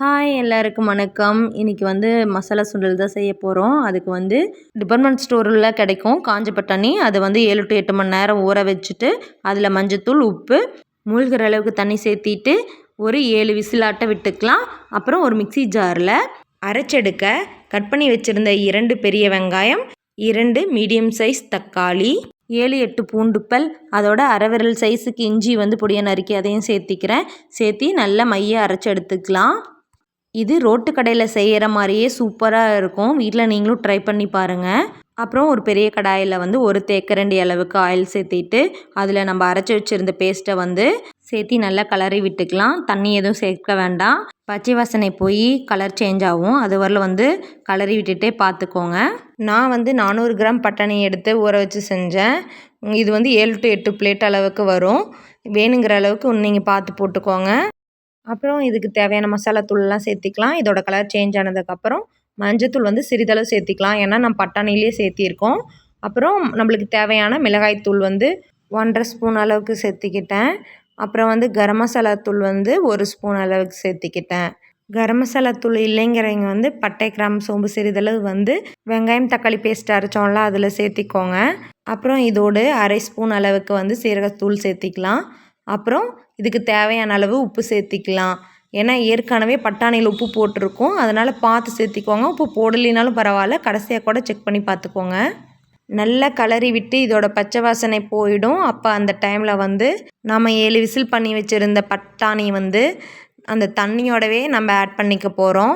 Hi எல்லாருக்கும் வணக்கம். இன்றைக்கி வந்து மசாலா சுண்டல் தான் செய்ய போகிறோம் அதுக்கு வந்து டிபார்ட்மெண்ட் ஸ்டோரில் கிடைக்கும் காஞ்ச பட்டாணி. அதை வந்து ஏழு டு எட்டு மணி நேரம் ஊற வச்சுட்டு அதில் மஞ்சத்தூள் உப்பு மூழ்கிற அளவுக்கு தண்ணி சேர்த்திட்டு ஒரு ஏழு விசிலாட்டை விட்டுக்கலாம். அப்புறம் ஒரு மிக்சி ஜாரில் அரைச்செடுக்க கட் பண்ணி வச்சுருந்த இரண்டு பெரிய வெங்காயம் இரண்டு மீடியம் சைஸ் தக்காளி ஏழு எட்டு பூண்டுப்பல் அதோட அரை விரல் சைஸுக்கு இஞ்சி வந்து பொடியை நறுக்கி அதையும் சேர்த்திக்கிறேன். சேர்த்தி நல்லா மைய அரைச்சி எடுத்துக்கலாம். இது ரோட்டு கடையில் செய்கிற மாதிரியே சூப்பராக இருக்கும். வீட்டில் நீங்களும் ட்ரை பண்ணி பாருங்கள் அப்புறம் ஒரு பெரிய கடாயில் வந்து ஒரு தேக்கரண்டி அளவுக்கு ஆயில் சேர்த்திட்டு அதில் நம்ம அரைச்சி வச்சுருந்த பேஸ்ட்டை வந்து சேர்த்தி நல்லா கலரி விட்டுக்கலாம். தண்ணி எதுவும் சேர்க்க வேண்டாம். பச்சை வாசனை போய் கலர் சேஞ்ச் ஆகும். அது வரல வந்து கலரி விட்டுட்டே பார்த்துக்கோங்க நான் வந்து நானூறு கிராம் பட்டாணி எடுத்து ஊற வச்சு செஞ்சேன். இது வந்து ஏழு டு எட்டு பிளேட் அளவுக்கு வரும். வேணுங்கிற அளவுக்கு நீங்கள் பார்த்து போட்டுக்கோங்க. அப்புறம் இதுக்கு தேவையான மசாலா தூள்லாம் சேர்த்திக்கலாம். இதோட கலர் சேஞ்ச் ஆனதுக்கப்புறம் மஞ்சத்தூள் வந்து சிறிதளவு சேர்த்திக்கலாம். ஏன்னா நம்ம பட்டாணிலேயே சேர்த்திருக்கோம். அப்புறம் நம்மளுக்கு தேவையான மிளகாய்த்தூள் வந்து ஒன்றரை ஸ்பூன் அளவுக்கு சேர்த்திக்கிட்டேன். அப்புறம் வந்து கரம் மசாலா தூள் வந்து ஒரு ஸ்பூன் அளவுக்கு சேர்த்திக்கிட்டேன். கரம் மசாலா தூள் இல்லைங்கிறவங்க வந்து பட்டை கிராம் சோம்பு சிறிதளவு வந்து வெங்காயம் தக்காளி பேஸ்ட் அரைச்சோம்ல அதில் சேர்த்திக்கோங்க. அப்புறம் இதோடு அரை ஸ்பூன் அளவுக்கு வந்து சீரகத்தூள் சேர்த்திக்கலாம். அப்புறம் இதுக்கு தேவையான அளவு உப்பு சேர்த்திக்கலாம். ஏன்னா ஏற்கனவே பட்டாணியில் உப்பு போட்டிருக்கோம். அதனால் பார்த்து சேர்த்திக்கோங்க. உப்பு போடலினாலும் பரவாயில்ல. கடைசியாக கூட செக் பண்ணி பார்த்துக்கோங்க. நல்லா கலரி விட்டு இதோட பச்சை வாசனை போயிடும். அப்போ அந்த டைமில் வந்து நம்ம ஏழு விசில் பண்ணி வச்சுருந்த பட்டாணி வந்து அந்த தண்ணியோடவே நம்ம ஆட் பண்ணிக்க போகிறோம்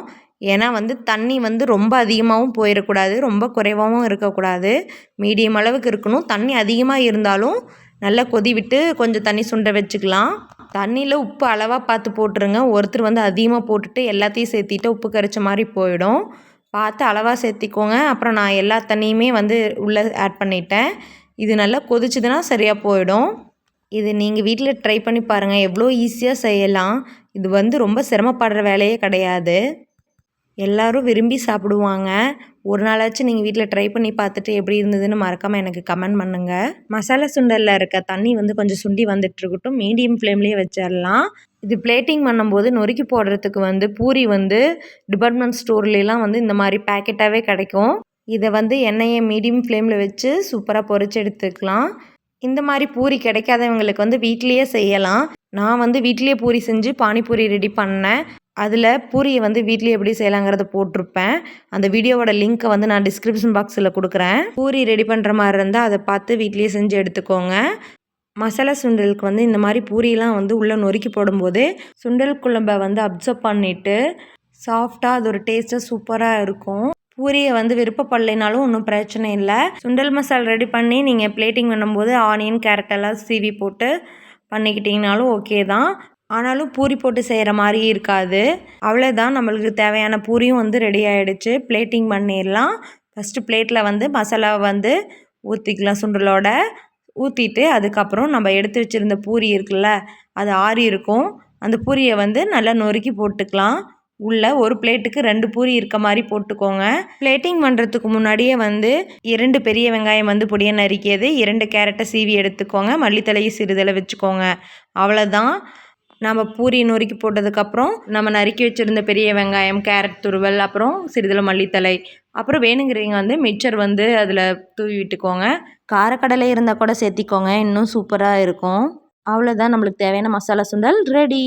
ஏன்னா வந்து தண்ணி வந்து ரொம்ப அதிகமாகவும் போயிடக்கூடாது ரொம்ப குறைவாகவும் இருக்கக்கூடாது. மீடியம் அளவுக்கு இருக்கணும். தண்ணி அதிகமாக இருந்தாலும் நல்லா கொதி விட்டு கொஞ்சம் தண்ணி சுண்ட வச்சுக்கலாம். தண்ணியில் உப்பு அளவாக பார்த்து போட்டுருங்க. ஒருத்தர் வந்து அதிகமாக போட்டுட்டு எல்லாத்தையும் சேர்த்திட்டு உப்பு கரைச்ச மாதிரி போயிடும். பார்த்து அளவாக சேர்த்திக்கோங்க. அப்புறம் நான் எல்லா தண்ணியுமே வந்து உள்ளே ஆட் பண்ணிட்டேன். இது நல்லா கொதிச்சுதுன்னா சரியாக போயிடும். இது நீங்கள் வீட்டில் ட்ரை பண்ணி பாருங்கள் எவ்வளோ ஈஸியாக செய்யலாம். இது வந்து ரொம்ப சிரமப்படுற வேலையே கிடையாது. எல்லோரும் விரும்பி சாப்பிடுவாங்க. ஒரு நாளாச்சும் நீங்கள் வீட்டில் ட்ரை பண்ணி பார்த்துட்டு எப்படி இருந்ததுன்னு மறக்காமல் எனக்கு கமெண்ட் பண்ணுங்கள் மசாலா சுண்டலில் இருக்க தண்ணி வந்து கொஞ்சம் சுண்டி வந்துட்டுருக்கட்டும். மீடியம் ஃப்ளேம்லேயே வச்சிடலாம் இது பிளேட்டிங் பண்ணும்போது நொறுக்கி போடுறதுக்கு வந்து பூரி வந்து டிபார்ட்மெண்ட் ஸ்டோர்லாம் வந்து இந்த மாதிரி பேக்கெட்டாகவே கிடைக்கும். இதை வந்து எண்ணெயை மீடியம் ஃப்ளேமில் வச்சு சூப்பராக பொறிச்சு எடுத்துக்கலாம். இந்த மாதிரி பூரி கிடைக்காதவங்களுக்கு வந்து வீட்லேயே செய்யலாம். நான் வந்து வீட்லேயே பூரி செஞ்சு பானிபூரி ரெடி பண்ணேன். அதில் பூரியை வந்து வீட்லேயே எப்படி செய்யலாங்கிறத போட்டிருப்பேன். அந்த வீடியோவோட லிங்க்கை வந்து நான் டிஸ்கிரிப்ஷன் பாக்ஸில் கொடுக்குறேன். பூரி ரெடி பண்ணுற மாதிரி இருந்தால் அதை பார்த்து வீட்லேயே செஞ்சு எடுத்துக்கோங்க. மசாலா சுண்டலுக்கு வந்து இந்த மாதிரி பூரியெலாம் வந்து உள்ளே நொறுக்கி போடும்போது சுண்டல் குழம்பை வந்து அப்சர்வ் பண்ணிவிட்டு சாஃப்டாக அது ஒரு டேஸ்ட்டாக சூப்பராக இருக்கும். பூரியை வந்து விருப்பப்படலைனாலும் ஒன்றும் பிரச்சனை இல்லை. சுண்டல் மசாலா ரெடி பண்ணி நீங்கள் பிளேட்டிங் பண்ணும்போது ஆனியன் கேரட்டெல்லாம் சீவி போட்டு பண்ணிக்கிட்டிங்கனாலும் ஓகே தான். ஆனாலும் பூரி போட்டு செய்கிற மாதிரி இருக்காது. அவ்வளோதான் நம்மளுக்கு தேவையான பூரியும் வந்து ரெடி ஆகிடுச்சு பிளேட்டிங் பண்ணிடலாம். ஃபஸ்ட்டு பிளேட்டில் வந்து மசாலா வந்து ஊற்றிக்கலாம் சுண்டலோட. ஊற்றிட்டு அதுக்கப்புறம் நம்ம எடுத்து வச்சுருந்த பூரி இருக்குல்ல அது ஆறி இருக்கும். அந்த பூரியை வந்து நல்லா நொறுக்கி போட்டுக்கலாம். உள்ள ஒரு பிளேட்டுக்கு ரெண்டு பூரி இருக்க மாதிரி போட்டுக்கோங்க. பிளேட்டிங் பண்ணுறதுக்கு முன்னாடியே வந்து இரண்டு பெரிய வெங்காயம் வந்து பொடியை நறுக்கியது. இரண்டு கேரட்டை சீவி எடுத்துக்கோங்க. மல்லித்தலையை சிறிதளவு வச்சுக்கோங்க. அவ்வளோதான் நம்ம பூரி நொறுக்கி போட்டதுக்கப்புறம் நம்ம நறுக்கி வச்சுருந்த பெரிய வெங்காயம் கேரட் துருவல் அப்புறம் சிறிதில் மல்லித்தலை அப்புறம் வேணுங்கிறவங்க வந்து மிக்சர் வந்து அதில் தூவி விட்டுக்கோங்க. காரக்கடலை இருந்தால் கூட சேர்த்திக்கோங்க இன்னும் சூப்பராக இருக்கும். அவ்வளோதான் நம்மளுக்கு தேவையான மசாலா சுண்டல் ரெடி.